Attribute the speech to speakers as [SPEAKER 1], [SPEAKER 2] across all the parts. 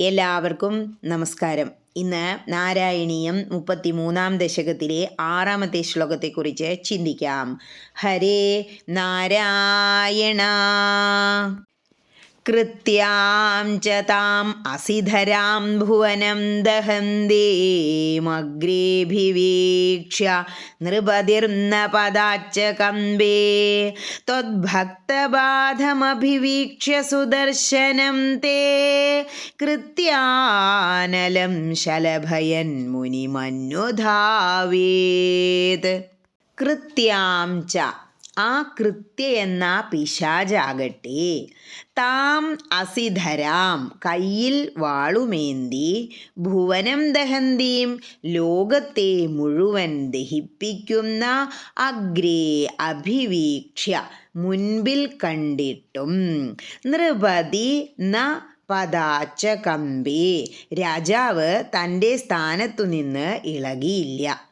[SPEAKER 1] എല്ലാവർക്കും നമസ്കാരം. ഇന്ന് നാരായണീയം മുപ്പത്തി മൂന്നാം ദശകത്തിലെ ആറാമത്തെ ശ്ലോകത്തെക്കുറിച്ച് ചിന്തിക്കാം. ഹരേ നാരായണ. ച താം അസിധരാം ഭുവനം ദഹന്തേമഗ്രേഭിവീക്ഷ്യ നൃപതിർന്ന പദാച്ച കമ്പേ. ത്വദ്ഭക്തബാധമഭിവീക്ഷ്യ സുദർശനം തേ. കൃത്യാനലം ശലഭയൻ മുനിമന്യുധാവേത്. കൃത്യാം ച ആ കൃത്യ എന്ന പിശാചാകട്ടെ. താം അസിധരാം കയ്യിൽ വാളുമേന്തി ഭുവനം ദഹന്തീം ലോകത്തെ മുഴുവൻ ദഹിപ്പിക്കുന്ന അഗ്രേ അഭിവീക്ഷ്യ മുൻപിൽ കണ്ടിട്ടും. നൃപതി ന പദാച്ച കമ്പി രാജാവ് തന്റെ സ്ഥാനത്തു നിന്ന് ഇളകിയില്ല.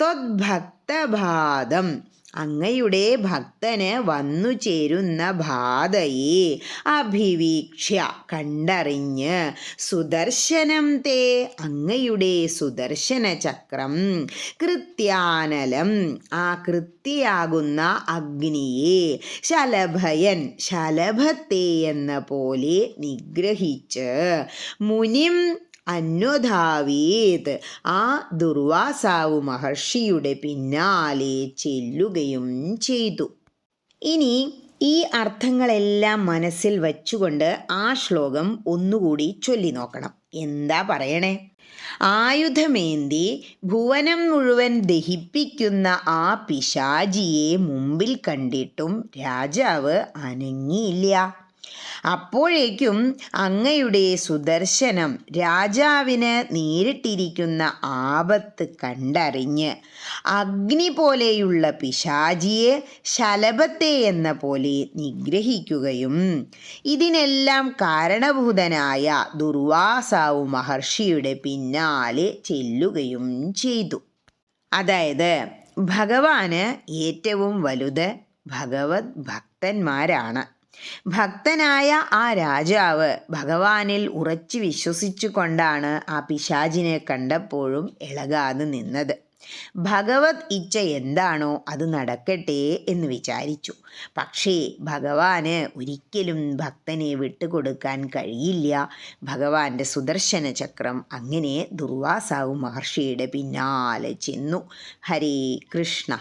[SPEAKER 1] ത്വദ്ഭക്തഭാദം അങ്ങയുടെ ഭക്തന് വന്നു ചേരുന്ന ബാധയെ അഭിവീക്ഷ്യ കണ്ടറിഞ്ഞ്. സുദർശനം തേ അങ്ങയുടെ സുദർശന ചക്രം കൃത്യാനലം. ആ കൃത്യാകുന്ന അഗ്നിയെ ശലഭയൻ ശലഭത്തെ എന്ന പോലെ നിഗ്രഹിച്ച്. മുനിം അന്വധാവീത്. ആ ദുർവാസാവു മഹർഷിയുടെ പിന്നാലെ ചെല്ലുകയും ചെയ്തു. ഇനി ഈ അർത്ഥങ്ങളെല്ലാം മനസ്സിൽ വച്ചുകൊണ്ട് ആ ശ്ലോകം ഒന്നുകൂടി ചൊല്ലി നോക്കണം. എന്താ പറയണേ? ആയുധമേന്തി ഭുവനം മുഴുവൻ ദഹിപ്പിക്കുന്ന ആ പിശാചിയെ മുമ്പിൽ കണ്ടിട്ടും രാജാവ് അനങ്ങിയില്ല. അപ്പോഴേക്കും അങ്ങയുടെ സുദർശനം രാജാവിന് നേരിട്ടിരിക്കുന്ന ആപത്ത് കണ്ടറിഞ്ഞ് അഗ്നി പോലെയുള്ള പിശാചിയെ ശലഭത്തെ എന്ന പോലെ നിഗ്രഹിക്കുകയും ഇതിനെല്ലാം കാരണഭൂതനായ ദുർവാസാവു മഹർഷിയുടെ പിന്നാലെ ചെല്ലുകയും ചെയ്തു. അതായത് ഭഗവാന് ഏറ്റവും വലുത് ഭഗവത് ഭക്തന്മാരാണ്. ഭക്തനായ ആ രാജാവ് ഭഗവാനിൽ ഉറച്ചു വിശ്വസിച്ചു കൊണ്ടാണ് ആ പിശാചിനെ കണ്ടപ്പോഴും ഇളകാതെ നിന്നത്. ഭഗവത് ഇച്ഛ എന്താണോ അത് നടക്കട്ടെ എന്ന് വിചാരിച്ചു. പക്ഷേ ഭഗവാന് ഒരിക്കലും ഭക്തനെ വിട്ടുകൊടുക്കാൻ കഴിയില്ല. ഭഗവാന്റെ സുദർശന ചക്രം അങ്ങനെ ദുർവാസാവു മഹർഷിയുടെ പിന്നാലെ ചെന്നു. ഹരേ കൃഷ്ണ.